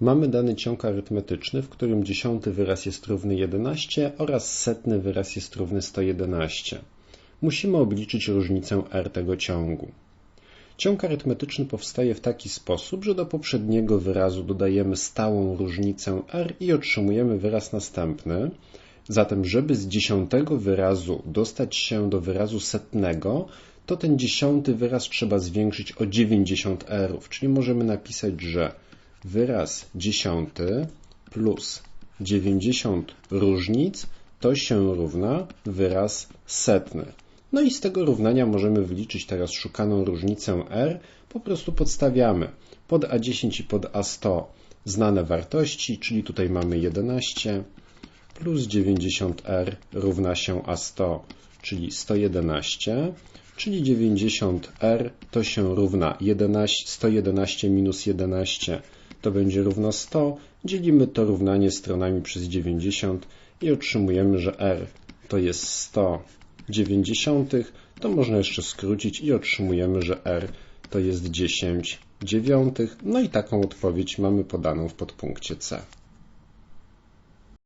Mamy dany ciąg arytmetyczny, w którym dziesiąty wyraz jest równy 11 oraz setny wyraz jest równy 111. Musimy obliczyć różnicę r tego ciągu. Ciąg arytmetyczny powstaje w taki sposób, że do poprzedniego wyrazu dodajemy stałą różnicę r i otrzymujemy wyraz następny. Zatem, żeby z dziesiątego wyrazu dostać się do wyrazu setnego, to ten dziesiąty wyraz trzeba zwiększyć o 90 r, czyli możemy napisać, że wyraz dziesiąty plus 90 różnic to się równa wyraz setny. No i z tego równania możemy wyliczyć teraz szukaną różnicę r. Po prostu podstawiamy pod A10 i pod A100 znane wartości, czyli tutaj mamy 11 plus 90r równa się A100, czyli 111, czyli 90r to się równa 11, 111 minus 11 to będzie równo 100. Dzielimy to równanie stronami przez 90 i otrzymujemy, że r to jest 100 dziewięćdziesiątych, to można jeszcze skrócić i otrzymujemy, że r to jest 10 dziewiątych. No i taką odpowiedź mamy podaną w podpunkcie C.